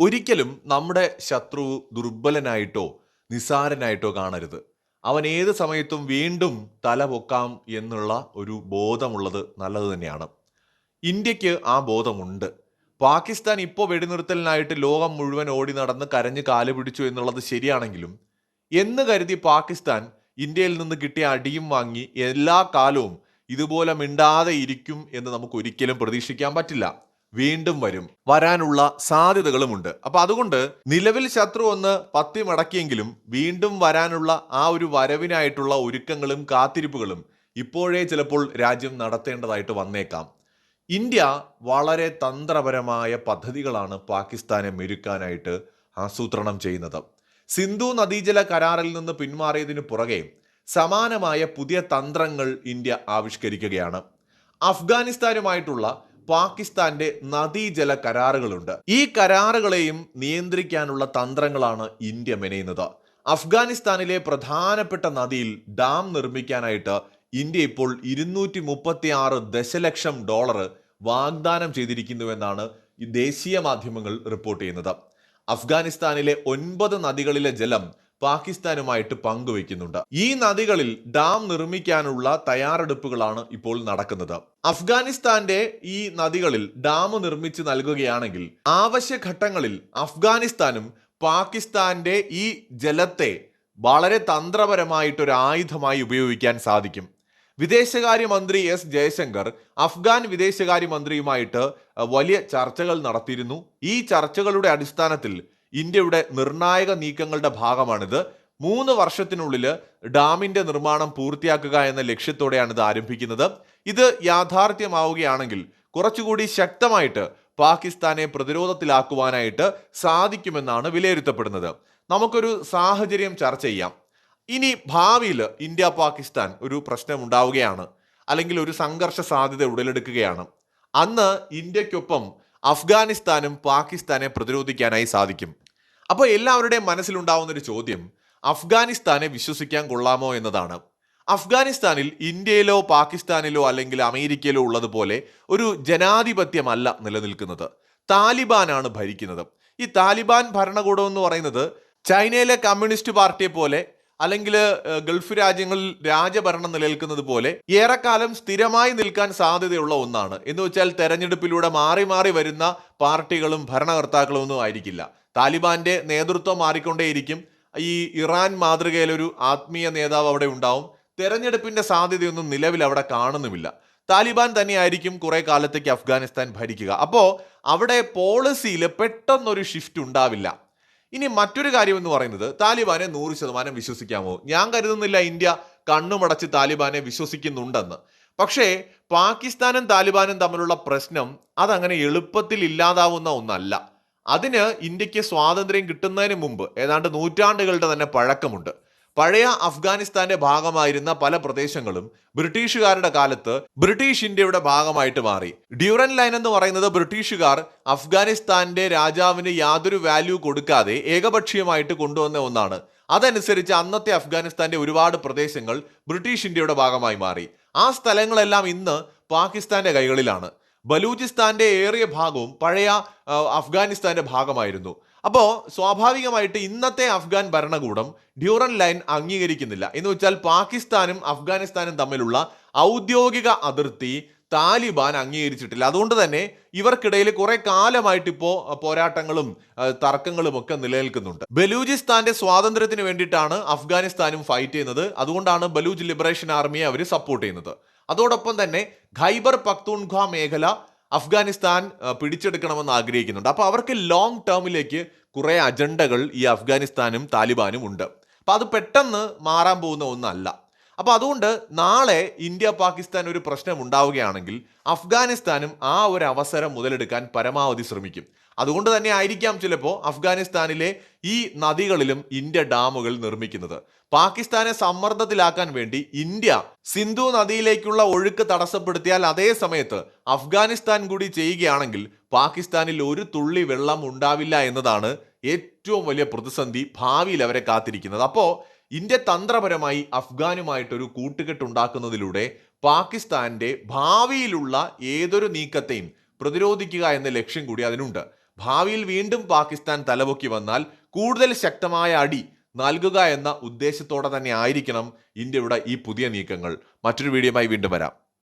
ഒരിക്കലും നമ്മുടെ ശത്രു ദുർബലനായിട്ടോ നിസാരനായിട്ടോ കാണരുത്. അവൻ ഏത് സമയത്തും വീണ്ടും തല പൊക്കാം എന്നുള്ള ഒരു ബോധമുള്ളത് നല്ലത് തന്നെയാണ്. ഇന്ത്യയ്ക്ക് ആ ബോധമുണ്ട്. പാകിസ്ഥാൻ ഇപ്പോൾ വെടിനിർത്തലിനായിട്ട് ലോകം മുഴുവൻ ഓടി നടന്ന് കരഞ്ഞ് കാൽ പിടിച്ചു എന്നുള്ളത് ശരിയാണെങ്കിലും എന്ന് കരുതി പാകിസ്ഥാൻ ഇന്ത്യയിൽ നിന്ന് കിട്ടിയ അടിയും വാങ്ങി എല്ലാ കാലവും ഇതുപോലെ മിണ്ടാതെ ഇരിക്കും എന്ന് നമുക്ക് ഒരിക്കലും പ്രതീക്ഷിക്കാൻ പറ്റില്ല. വീണ്ടും വരും. വരാനുള്ള സാധ്യതകളുമുണ്ട്. അപ്പൊ അതുകൊണ്ട് നിലവിൽ ശത്രു ഒന്ന് പത്തി മടക്കിയെങ്കിലും വീണ്ടും വരാനുള്ള ആ ഒരു വരവിനായിട്ടുള്ള ഒരുക്കങ്ങളും കാത്തിരിപ്പുകളും ഇപ്പോഴേ ചിലപ്പോൾ രാജ്യം നടത്തേണ്ടതായിട്ട് വന്നേക്കാം. ഇന്ത്യ വളരെ തന്ത്രപരമായ പദ്ധതികളാണ് പാകിസ്ഥാനെ മെരുക്കാനായിട്ട് ആസൂത്രണം ചെയ്യുന്നത്. സിന്ധു നദീജല കരാറിൽ നിന്ന് പിന്മാറിയതിനു പുറകെ സമാനമായ പുതിയ തന്ത്രങ്ങൾ ഇന്ത്യ ആവിഷ്കരിക്കുകയാണ്. അഫ്ഗാനിസ്ഥാനുമായിട്ടുള്ള പാകിസ്ഥാന്റെ നദീജല കരാറുകളുണ്ട്. ഈ കരാറുകളെയും നിയന്ത്രിക്കാനുള്ള തന്ത്രങ്ങളാണ് ഇന്ത്യ മെനയുന്നത്. അഫ്ഗാനിസ്ഥാനിലെ പ്രധാനപ്പെട്ട നദിയിൽ ഡാം നിർമ്മിക്കാനായിട്ട് ഇന്ത്യ ഇപ്പോൾ ഇരുന്നൂറ്റി മുപ്പത്തി ആറ് ദശലക്ഷം ഡോളർ വാഗ്ദാനം ചെയ്തിരിക്കുന്നുവെന്നാണ് ദേശീയ മാധ്യമങ്ങൾ റിപ്പോർട്ട് ചെയ്യുന്നത്. അഫ്ഗാനിസ്ഥാനിലെ ഒൻപത് നദികളിലെ ജലം പാകിസ്ഥാനുമായിട്ട് പങ്കുവയ്ക്കുന്നുണ്ട്. ഈ നദികളിൽ ഡാം നിർമ്മിക്കാനുള്ള തയ്യാറെടുപ്പുകളാണ് ഇപ്പോൾ നടക്കുന്നത്. അഫ്ഗാനിസ്ഥാന്റെ ഈ നദികളിൽ ഡാം നിർമ്മിച്ച് നൽകുകയാണെങ്കിൽ ആവശ്യഘട്ടങ്ങളിൽ അഫ്ഗാനിസ്ഥാനും പാകിസ്ഥാന്റെ ഈ ജലത്തെ വളരെ തന്ത്രപരമായിട്ടൊരു ആയുധമായി ഉപയോഗിക്കാൻ സാധിക്കും. വിദേശകാര്യമന്ത്രി എസ് ജയശങ്കർ അഫ്ഗാൻ വിദേശകാര്യമന്ത്രിയുമായിട്ട് വലിയ ചർച്ചകൾ നടത്തിയിരുന്നു. ഈ ചർച്ചകളുടെ അടിസ്ഥാനത്തിൽ ഇന്ത്യയുടെ നിർണായക നീക്കങ്ങളുടെ ഭാഗമാണിത്. മൂന്ന് വർഷത്തിനുള്ളിൽ ഡാമിന്റെ നിർമ്മാണം പൂർത്തിയാക്കുക എന്ന ലക്ഷ്യത്തോടെയാണ് ഇത് ആരംഭിക്കുന്നത്. ഇത് യാഥാർത്ഥ്യമാവുകയാണെങ്കിൽ കുറച്ചുകൂടി ശക്തമായിട്ട് പാകിസ്ഥാനെ പ്രതിരോധത്തിലാക്കുവാനായിട്ട് സാധിക്കുമെന്നാണ് വിലയിരുത്തപ്പെടുന്നത്. നമുക്കൊരു സാഹചര്യം ചർച്ച ചെയ്യാം. ഇനി ഭാവിയിൽ ഇന്ത്യ പാകിസ്ഥാൻ ഒരു പ്രശ്നം ഉണ്ടാവുകയാണ് അല്ലെങ്കിൽ ഒരു സംഘർഷ സാധ്യത ഉടലെടുക്കുകയാണ്. അന്ന് ഇന്ത്യക്കൊപ്പം അഫ്ഗാനിസ്ഥാനും പാകിസ്ഥാനെ പ്രതിരോധിക്കാനായി സാധിക്കും. അപ്പോൾ എല്ലാവരുടെയും മനസ്സിലുണ്ടാവുന്ന ഒരു ചോദ്യം അഫ്ഗാനിസ്ഥാനെ വിശ്വസിക്കാൻ കൊള്ളാമോ എന്നതാണ്. അഫ്ഗാനിസ്ഥാനിൽ ഇന്ത്യയിലോ പാകിസ്ഥാനിലോ അല്ലെങ്കിൽ അമേരിക്കയിലോ ഉള്ളതുപോലെ ഒരു ജനാധിപത്യമല്ല നിലനിൽക്കുന്നത്. താലിബാനാണ് ഭരിക്കുന്നത്. ഈ താലിബാൻ ഭരണകൂടം എന്ന് പറയുന്നത് ചൈനയിലെ കമ്മ്യൂണിസ്റ്റ് പാർട്ടിയെ പോലെ അല്ലെങ്കിൽ ഗൾഫ് രാജ്യങ്ങളിൽ രാജഭരണം നിലനിൽക്കുന്നത് പോലെ ഏറെക്കാലം സ്ഥിരമായി നിൽക്കാൻ സാധ്യതയുള്ള ഒന്നാണ്. എന്ന് വെച്ചാൽ തെരഞ്ഞെടുപ്പിലൂടെ മാറി മാറി വരുന്ന പാർട്ടികളും ഭരണകർത്താക്കളും ഒന്നും ആയിരിക്കില്ല. താലിബാന്റെ നേതൃത്വം മാറിക്കൊണ്ടേയിരിക്കും. ഈ ഇറാൻ മാതൃകയിലൊരു ആത്മീയ നേതാവ് അവിടെ ഉണ്ടാവും. തെരഞ്ഞെടുപ്പിന്റെ സാധ്യതയൊന്നും നിലവിൽ അവിടെ കാണുന്നുമില്ല. താലിബാൻ തന്നെയായിരിക്കും കുറെ കാലത്തേക്ക് അഫ്ഗാനിസ്ഥാൻ ഭരിക്കുക. അപ്പോൾ അവിടെ പോളിസിയിൽ പെട്ടെന്നൊരു ഷിഫ്റ്റ് ഉണ്ടാവില്ല. ഇനി മറ്റൊരു കാര്യം എന്ന് പറയുന്നത് താലിബാനെ നൂറ് ശതമാനം വിശ്വസിക്കാമോ? ഞാൻ കരുതുന്നില്ല ഇന്ത്യ കണ്ണുമടച്ച് താലിബാനെ വിശ്വസിക്കുന്നുണ്ടെന്ന്. പക്ഷേ പാകിസ്ഥാനും താലിബാനും തമ്മിലുള്ള പ്രശ്നം അതങ്ങനെ എളുപ്പത്തിൽ ഇല്ലാതാവുന്ന ഒന്നല്ല. അതിന് ഇന്ത്യയ്ക്ക് സ്വാതന്ത്ര്യം കിട്ടുന്നതിന് മുമ്പ് ഏതാണ്ട് നൂറ്റാണ്ടുകളുടെ തന്നെ പഴക്കമുണ്ട്. പഴയ അഫ്ഗാനിസ്ഥാന്റെ ഭാഗമായിരുന്ന പല പ്രദേശങ്ങളും ബ്രിട്ടീഷുകാരുടെ കാലത്ത് ബ്രിട്ടീഷ് ഇന്ത്യയുടെ ഭാഗമായിട്ട് മാറി. ഡ്യൂറൻ ലൈൻ എന്ന് പറയുന്നത് ബ്രിട്ടീഷുകാർ അഫ്ഗാനിസ്ഥാന്റെ രാജാവിന് യാതൊരു വാല്യൂ കൊടുക്കാതെ ഏകപക്ഷീയമായിട്ട് കൊണ്ടുവന്ന ഒന്നാണ്. അതനുസരിച്ച് അന്നത്തെ അഫ്ഗാനിസ്ഥാന്റെ ഒരുപാട് പ്രദേശങ്ങൾ ബ്രിട്ടീഷ് ഇന്ത്യയുടെ ഭാഗമായി മാറി. ആ സ്ഥലങ്ങളെല്ലാം ഇന്ന് പാകിസ്ഥാന്റെ കൈകളിലാണ്. ബലൂചിസ്ഥാന്റെ ഏറിയ ഭാഗവും പഴയ അഫ്ഗാനിസ്ഥാന്റെ ഭാഗമായിരുന്നു. അപ്പോൾ സ്വാഭാവികമായിട്ട് ഇന്നത്തെ അഫ്ഗാൻ ഭരണകൂടം ഡ്യൂറൻ ലൈൻ അംഗീകരിക്കുന്നില്ല. എന്ന് വെച്ചാൽ പാകിസ്ഥാനും അഫ്ഗാനിസ്ഥാനും തമ്മിലുള്ള ഔദ്യോഗിക അതിർത്തി താലിബാൻ അംഗീകരിച്ചിട്ടില്ല. അതുകൊണ്ട് തന്നെ ഇവർക്കിടയിൽ കുറെ കാലമായിട്ട് ഇപ്പോൾ പോരാട്ടങ്ങളും തർക്കങ്ങളും ഒക്കെ നിലനിൽക്കുന്നുണ്ട്. ബലൂചിസ്ഥാന്റെ സ്വാതന്ത്ര്യത്തിന് വേണ്ടിയിട്ടാണ് അഫ്ഗാനിസ്ഥാനും ഫൈറ്റ് ചെയ്യുന്നത്. അതുകൊണ്ടാണ് ബലൂജ് ലിബറേഷൻ ആർമിയെ അവർ സപ്പോർട്ട് ചെയ്യുന്നത്. അതോടൊപ്പം തന്നെ ഖൈബർ പക്തൂൺഖ മേഖല അഫ്ഗാനിസ്ഥാൻ പിടിച്ചെടുക്കണമെന്ന് ആഗ്രഹിക്കുന്നുണ്ട്. അപ്പോൾ അവർക്ക് ലോങ് ടേമിലേക്ക് കുറേ അജണ്ടകൾ ഈ അഫ്ഗാനിസ്ഥാനും താലിബാനും ഉണ്ട്. അപ്പോൾ അത് പെട്ടെന്ന് മാറാൻ പോകുന്ന ഒന്നല്ല. അപ്പോൾ അതുകൊണ്ട് നാളെ ഇന്ത്യ പാകിസ്ഥാൻ ഒരു പ്രശ്നം ഉണ്ടാവുകയാണെങ്കിൽ അഫ്ഗാനിസ്ഥാനും ആ ഒരു അവസരം മുതലെടുക്കാൻ പരമാവധി ശ്രമിക്കും. അതുകൊണ്ട് തന്നെ ആയിരിക്കാം ചിലപ്പോൾ അഫ്ഗാനിസ്ഥാനിലെ ഈ നദികളിലും ഇന്ത്യ ഡാമുകൾ നിർമ്മിക്കുന്നത്. പാകിസ്ഥാനെ സമ്മർദ്ദത്തിലാക്കാൻ വേണ്ടി ഇന്ത്യ സിന്ധു നദിയിലേക്കുള്ള ഒഴുക്ക് തടസ്സപ്പെടുത്തിയാൽ അതേ സമയത്ത് അഫ്ഗാനിസ്ഥാൻ കൂടി ചെയ്യുകയാണെങ്കിൽ പാകിസ്ഥാനിൽ ഒരു തുള്ളി വെള്ളം ഉണ്ടാവില്ല എന്നതാണ് ഏറ്റവും വലിയ പ്രതിസന്ധി ഭാവിയിൽ അവരെ കാത്തിരിക്കുന്നത്. അപ്പോൾ ഇന്ത്യ തന്ത്രപരമായി അഫ്ഗാനുമായിട്ടൊരു കൂട്ടുകെട്ടുണ്ടാക്കുന്നതിലൂടെ പാകിസ്ഥാന്റെ ഭാവിയിലുള്ള ഏതൊരു നീക്കത്തെയും പ്രതിരോധിക്കുക എന്ന ലക്ഷ്യം കൂടി അതിനുണ്ട്. ഭാവിയിൽ വീണ്ടും പാകിസ്ഥാൻ തലപൊക്കി വന്നാൽ കൂടുതൽ ശക്തമായ അടി നൽകുക എന്ന ഉദ്ദേശത്തോടെ തന്നെ ആയിരിക്കണം ഇന്ത്യയുടെ ഈ പുതിയ നീക്കങ്ങൾ. മറ്റൊരു വീഡിയോയുമായി വീണ്ടും വരാം.